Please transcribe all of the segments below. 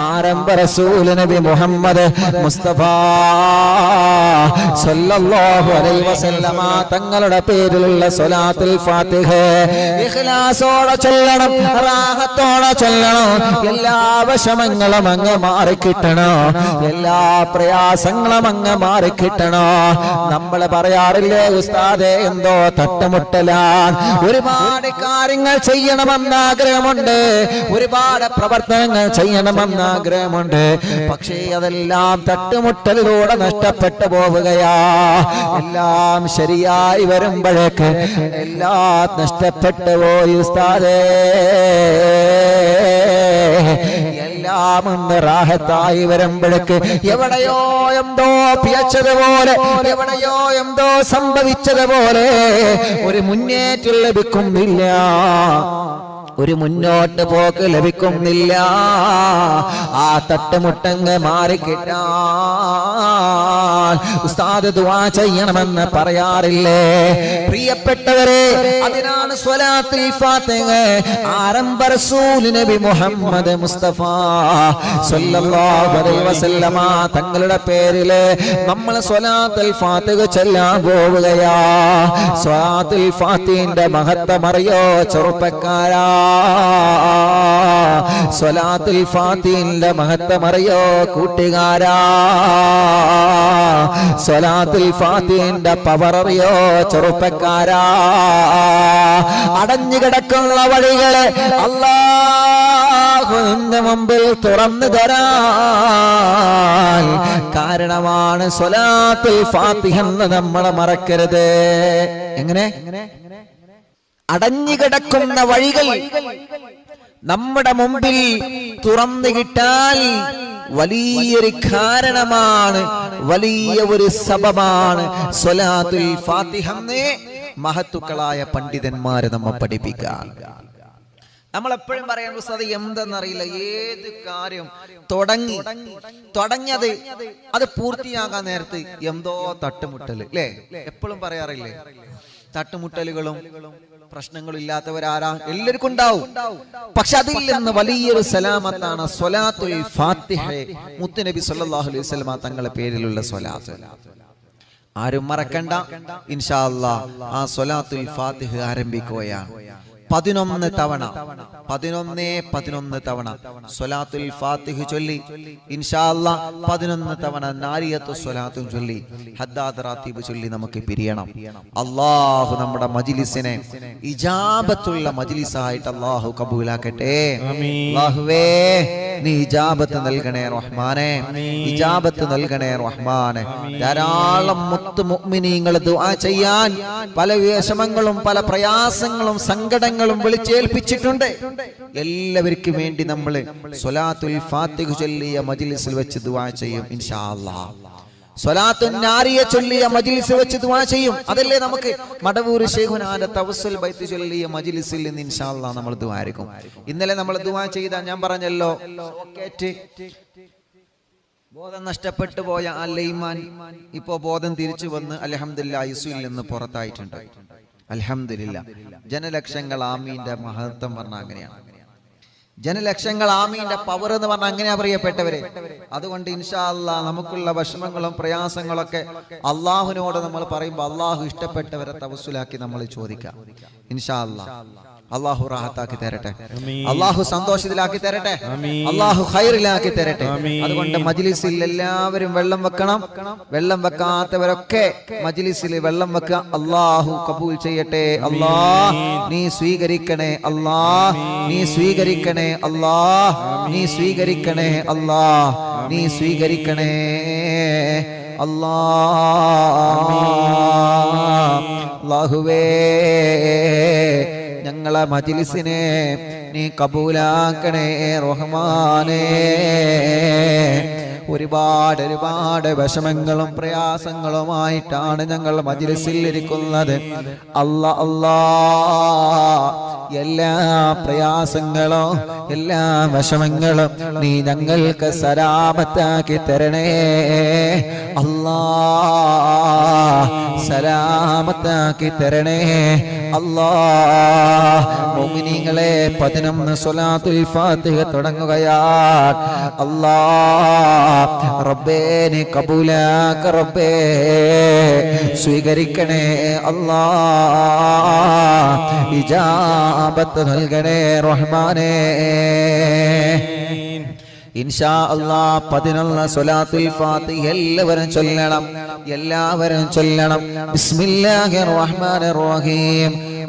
ആരംഭ റസൂൽ നബി മുഹമ്മദ് മുസ്തഫ സല്ലല്ലാഹു അലൈഹി വസല്ലമ തങ്ങളുടെ പേരിലുള്ള സ്വലാത്തുൽ ഫാത്തിഹ. ഇഖ്ലാസോടെ ചൊല്ലണം റാഹത്തോടെ ചൊല്ലണം എല്ലാ വിഷമങ്ങളും അങ്ങ് മാറിക്കിട്ടണോ എല്ലാ പ്രയാസങ്ങളും അങ്ങ് മാറിക്കിട്ടണോ. നമ്മൾ പറയാറില്ലേ ഉസ്താദെ എന്തോ തട്ടുമുട്ടലാ ഒരുപാട് കാര്യങ്ങൾ ചെയ്യണമെന്ന് ആഗ്രഹമുണ്ട്. ഒരുപാട് പ്രവർത്തനങ്ങൾ ചെയ്യണമെന്ന് ആഗ്രഹമുണ്ട് പക്ഷേ അതെല്ലാം തട്ടുമുട്ടലിലൂടെ നഷ്ടപ്പെട്ടു പോവുകയാ. എല്ലാം ശരിയായി വരുമ്പോഴേക്ക് എല്ലാം നഷ്ടപ്പെട്ടു പോയി ഉസ്താദേ. എല്ലാം വരുമ്പോഴേക്ക് എവിടെയോ എന്തോ പിയച്ചതുപോലെ എവിടെയോ എന്തോ സംഭവിച്ചതുപോലെ ഒരു മുന്നേറ്റം ലഭിക്കുന്നില്ല. ഒരു മുന്നോട്ട് പോക്ക് ലഭിക്കുന്നില്ല. ആ തട്ടുമുട്ടങ്ങ് മാറിക്കിട്ടാൻ ഉസ്താദ് ദുആ ചെയ്യണമെന്ന് പറയാറില്ലേ? പ്രിയപ്പെട്ടവരെ അതിനാണ് റസൂൽ നബി മുഹമ്മദ് മുസ്തഫ തങ്ങളുടെ പേരിൽ നമ്മൾ ചൊല്ലാൻ പോവുകയാ. സ്വലാത്തിൽ ഫാത്തിഹിന്റെ മഹത്വം അറിയോ ചെറുപ്പക്കാരാ? സ്വലാത്തുൽ ഫാത്തിന്റെ മഹത്വം അറിയോ കൂട്ടുകാരാ? സ്വലാത്തുൽ ഫാത്തിന്റെ പവർ അറിയോ ചെറുപ്പക്കാരാ? അടഞ്ഞു കിടക്കുന്ന വഴികളെ അള്ളാഹുവിന്റെ മുമ്പിൽ തുറന്നു തരാൻ കാരണമാണ് സ്വലാത്തുൽ ഫാത്തിഹ എന്ന് നമ്മൾ മറക്കരുത്. എങ്ങനെ? അടഞ്ഞു കിടക്കുന്ന വഴികൾ നമ്മുടെ മുമ്പിൽ തുറന്നു കിട്ടാൻ വലിയൊരു കാരണമാണ് വലിയ ഒരു സബമാണ് സ്വലാത്തുൽ ഫാത്തിഹന്നെ മഹത്തുക്കളായ പണ്ഡിതന്മാരെ നമ്മെ പഠിപ്പിക്കാൻ നമ്മൾ എപ്പോഴും പറയാൻ ഉസ്താദ് എന്തെന്നറിയില്ല ഏത് കാര്യം തുടങ്ങി തുടങ്ങിയത് അത് പൂർത്തിയാകാൻ നേരത്ത് എന്തോ തട്ടുമുട്ടൽ. അല്ലേ എപ്പോഴും പറയാറില്ലേ? തട്ടുമുട്ടലുകളും പ്രശ്നങ്ങളും ഇല്ലാത്തവരാരാ എല്ലാവർക്കും ഉണ്ടാവും. പക്ഷെ അതിൽ നിന്ന് വലിയൊരു സലാമത്താണ് സ്വലാത്തുൽ മുത്തുനബി സല്ലല്ലാഹു അലൈഹി വസല്ലമ തങ്ങളുടെ പേരിലുള്ള സ്വലാത്ത്. ആരും മറക്കണ്ട. ഇൻഷാ അല്ലാ ആ സ്വലാത്തുൽ ഫാത്തിഹ ആരംഭിക്കുകയാണ്. പതിനൊന്ന് തവണ. പതിനൊന്നേ പതിനൊന്ന് തവണ. സ്വലാത്തുൽ ഫാത്തിഹ് ചൊല്ലി. ഇൻഷാല്ല പതിനൊന്ന് തവണ നാരിയത്ത് സ്വലാത്തും ചൊല്ലി. ഹദ്ദാദ് റാത്തീബ് ചൊല്ലി നമുക്ക് പിരിയണം. അള്ളാഹു നമ്മുടെ മജിലിസിനെ ഇജാബത്തുള്ള മജിലിസായിട്ട് അള്ളാഹു കബൂലാക്കട്ടെ. അള്ളാഹുവേ നീ ഇജാബത്ത് നൽകണേ റഹ്മാനെ. ഇജാബത്ത് നൽകണേ റഹ്മാനെ. ധാരാളം മുത്ത് മുഅ്മിനീങ്ങൾ ദുആ ചെയ്യാൻ പല വിഷമങ്ങളും പല പ്രയാസങ്ങളും സങ്കടങ്ങളും വിളിച്ചേൽപ്പിച്ചിട്ടുണ്ട്. എല്ലാവർക്കും വേണ്ടി നമ്മൾ സ്വലാത്തുൽ ഫാത്തിഹ് ചൊല്ലിയ മജ്ലിസിൽ വെച്ച് ദുആ ചെയ്യും ഇൻഷാ അല്ലാഹ് സ്വലാത്തു നാരിയ ചൊല്ലിയ മജിലിസ് വെച്ച് ദുആ ചെയ്യും. അതല്ലേ നമുക്ക്? മടവൂർ ശൈഖുനാന്റെ തവസ്സുൽ ബൈത്ത് ചൊല്ലിയ മജ്ലിസിൽ നിന്ന് ഇൻഷാ അല്ലാഹ് നമ്മൾ ദുആ ആയിരിക്കും ഇന്നലെ നമ്മൾ ദുആ ചെയ്ത ഞാൻ പറഞ്ഞല്ലോ ബോധം നഷ്ടപ്പെട്ടു പോയ ആ ലൈമാൻ ഇപ്പോ ബോധം തിരിച്ചു വന്ന് അലഹമില്ല ഐസുയിൽ നിന്ന് പുറത്തായിട്ടുണ്ട്. അലഹമില്ല ജനലക്ഷങ്ങൾ ആമീന്റെ മഹത്വം പറഞ്ഞ അങ്ങനെയാണ്. ജനലക്ഷങ്ങൾ ആമീന്റെ പവർ എന്ന് പറഞ്ഞാൽ അങ്ങനെയാ പ്രിയപ്പെട്ടവരെ. അതുകൊണ്ട് ഇൻഷാ അല്ലാ നമുക്കുള്ള വിഷമങ്ങളും പ്രയാസങ്ങളൊക്കെ അള്ളാഹുവിനോട് നമ്മൾ പറയുമ്പോൾ അള്ളാഹു ഇഷ്ടപ്പെട്ടവരെ തവസുലാക്കി നമ്മൾ ചോദിക്കാം. ഇൻഷാ അല്ലാ അള്ളാഹു റാഹത്താക്കി തരട്ടെ. അള്ളാഹു സന്തോഷത്തിലാക്കി തരട്ടെ. അള്ളാഹു ഖൈറിലാക്കി തരട്ടെ. അതുകൊണ്ട് മജ്ലിസിൽ എല്ലാവരും വെള്ളം വെക്കണം. വെള്ളം വെക്കാത്തവരൊക്കെ മജ്ലിസിൽ വെള്ളം വെക്കുക. അള്ളാഹു കബൂൽ ചെയ്യട്ടെ. അള്ളാ നീ സ്വീകരിക്കണേ. അള്ളാ നീ സ്വീകരിക്കണേ. അള്ളാ നീ സ്വീകരിക്കണേ. അള്ളാ നീ സ്വീകരിക്കണേ. അല്ലാ അല്ലാഹുവേ ഞങ്ങളെ മജിലിസിനെ നീ കബൂലാക്കണേ റഹ്മാനേ. ഒരുപാട് ഒരുപാട് വിഷമങ്ങളും പ്രയാസങ്ങളുമായിട്ടാണ് ഞങ്ങൾ മജിലിസിൽ ഇരിക്കുന്നത്. അല്ല അല്ലാ. എല്ലാ പ്രയാസങ്ങളും എല്ലാ വിഷമങ്ങളും നീ ഞങ്ങൾക്ക് സരാമത്താക്കി തരണേ. അല്ലാ. സലാമത്താക്കി തരണേ. അല്ലാ മോമിനിങ്ങളെ പതിനൊന്ന് സ്വലാത്തുൽ ഫാത്തിഹ തുടങ്ങുകയാണ്. അല്ലാ റബ്ബേ നീ കബൂലാക്ക റബ്ബേ. സ്വീകരിക്കണേ അല്ലാ. ഇജാബത്ത് നൽകണേ റഹ്മാനേ. ഇൻഷാ അല്ലാ പതിനൊന്ന് സ്വലാത്തുൽ ഫാത്തിഹ എല്ലാവരും ചൊല്ലണം. എല്ലാവരും ചൊല്ലണം. ബിസ്മില്ലാഹിർ റഹ്മാനിർ റഹീം.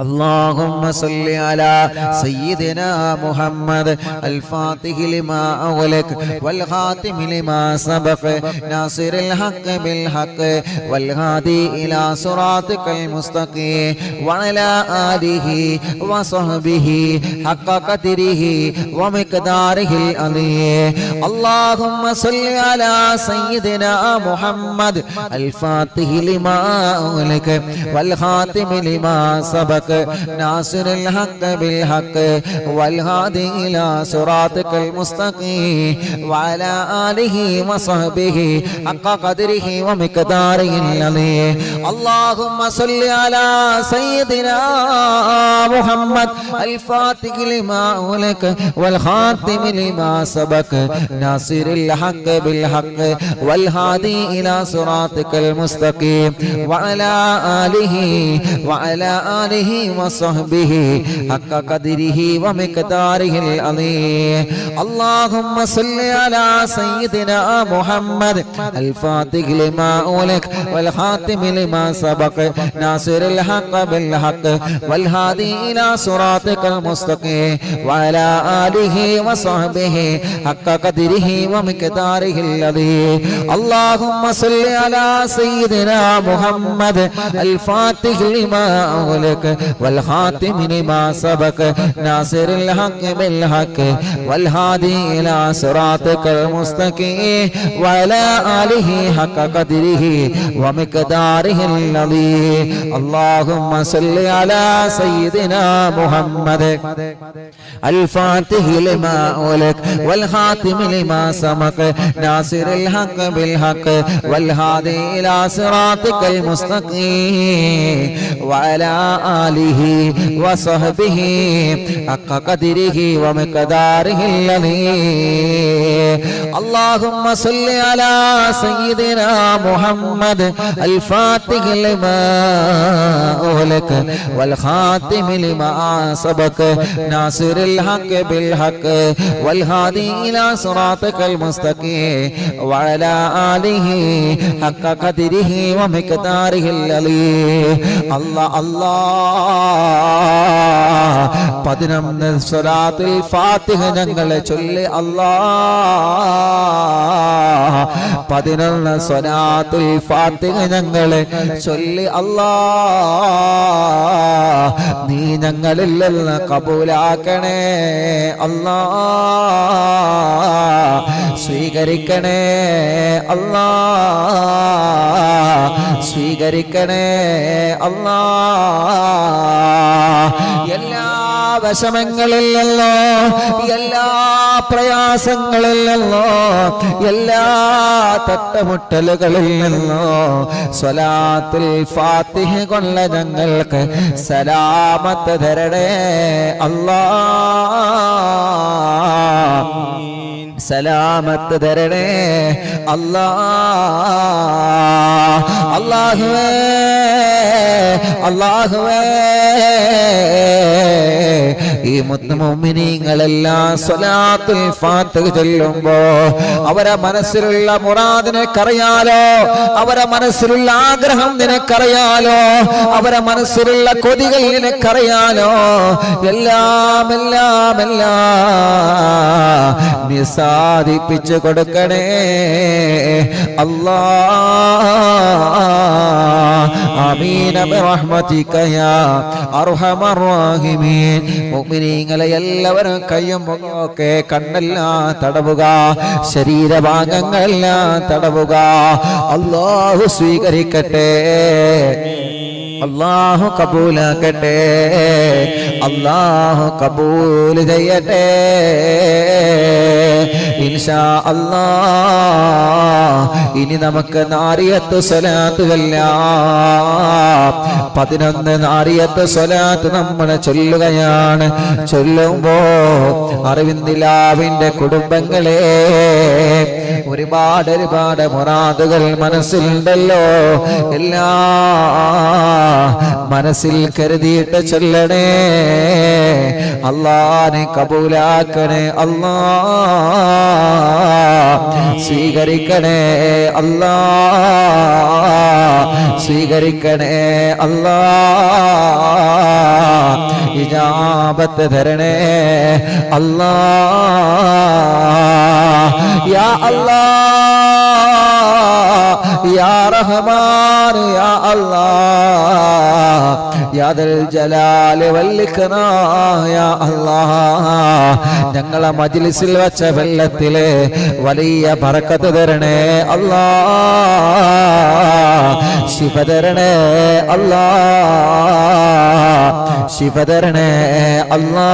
اللهم صل على سيدنا محمد الفاتح لما أغلق والخاتم لما سبق ناصر الحق بالحق والهادي إلى صراطك المستقيم وعلى آله وصحبه حق قدره ومقداره العظيم. اللهم صل على سيدنا محمد الفاتح لما أغلق والخاتم لما سبق ناصر الحق بالحق والهادي إلى صراطك المستقيم وعلى آله وصحبه حق قدره ومقداره العظيم اللهم صل على سيدنا محمد الفاتح لما أغلق والخاتم لما سبق ناصر الحق بالحق والهادي إلى صراطك المستقيم وعلى آله وعلى آله وصحبه حق قدره ومقداره العظيم. اللهم صل على سيدنا محمد الفاتح لما أولك والخاتم لما سبق ناصر الحق بالحق والهادي إلى صراطك المستقيم وعلى آله وصحبه حق قدره ومقداره الذي اللهم صل على سيدنا محمد الفاتح لما أغلق والخاتم لما سبق ناصر الحق بالحق والهادي إلى صراطك المستقيم وعلى آله حق قدره ومقداره الذي اللهم صل على سيدنا محمد الفاتح لما أولك والخاتم لما سبق ناصر الحق بالحق والهادي إلى صراطك المستقيم وعلى آله وصحبه حق قدره ومقداره العظيم اللهم صل على سيدنا محمد الفاتح لما أهلك والخاتم لما سبق ناصر الحق بالحق والهادي إلى صراطك المستقيم وعلى آله حق قدره ومقداره العليم الله الله പതിനൊന്ന് സ്വരാത്തിൽ ഫാത്തിഹ ഞങ്ങളെ ചൊല്ലി അല്ലാ. പതിനൊന്ന് സ്വരാത്തിൽ ഫാത്തിഹ ഞങ്ങളെ ചൊല്ലി അല്ലാ. നീ ഞങ്ങളിൽ നിന്ന് കബൂലാക്കണേ അല്ലാ. സ്വീകരിക്കണേ അല്ലാ. സ്വീകരിക്കണേ അല്ലാ. വിഷമങ്ങളിൽ നിന്നോ എല്ലാ പ്രയാസങ്ങളില്ലല്ലോ എല്ലാ തട്ടമുട്ടലുകളിൽ നിന്നോ സ്വലാത്തിൽ ഫാത്തിഹ കൊള്ള ഞങ്ങൾക്ക് സലാമത്ത് തരണേ അല്ലാ. സലാമത്ത് തരണേ അല്ലാ. അല്ലാഹുവേ അല്ലാഹുവേ. ഈ മുത്തുമോമിനിങ്ങളെല്ലാം അവരെ മനസ്സിലുള്ള മുറാദിനെ കറിയാലോ അവരെ മനസ്സിലുള്ള ആഗ്രഹം നിനക്കറിയാലോ അവരെ മനസ്സിലുള്ള കൊതികൾ നിനക്കറിയാലോ. എല്ലാം എല്ലാം എല്ലാം നീ കൊടുക്കണേ. അല്ലാ എല്ലാവരും കയ്യും ഒക്കെ കണ്ണെല്ലാം തടവുക. ശരീരഭാഗങ്ങളെല്ലാം തടവുക. അല്ലാഹു സ്വീകരിക്കട്ടെ. അള്ളാഹു കബൂലാക്കട്ടെ. അള്ളാഹു കബൂൽ ചെയ്യട്ടെ. ഇൻഷാ അല്ലാ ഇനി നമുക്ക് നാരിയത്ത് സ്വലാത്തുകല്ല പതിനൊന്ന് നാരിയത്ത് സ്വലാത്ത് നമ്മൾ ചൊല്ലുകയാണ്. ചൊല്ലുമ്പോ അറിവിന്ദിലാവിന്റെ കുടുംബങ്ങളെ ഒരുപാട് ഒരുപാട് മുറാദുകൾ മനസ്സിലുണ്ടല്ലോ. എല്ലാ മനസ്സിൽ കരുതിയിട്ട് ചൊല്ലണേ. അള്ളാനെ കബൂലാക്കണേ അല്ലാ സ്വീകരിക്കണേ അല്ലാ സ്വീകരിക്കണേ അല്ലാ ഇജാബത്ത് തരണേ അല്ലാ ഞങ്ങളെ മജ്ലിസിൽ വെച്ച വെള്ളത്തിൽ വലിയ പറക്കത്ത് തരണേ അല്ലാ ശിവ തരണേ അല്ലാ ശിവ തരണേ അല്ലാ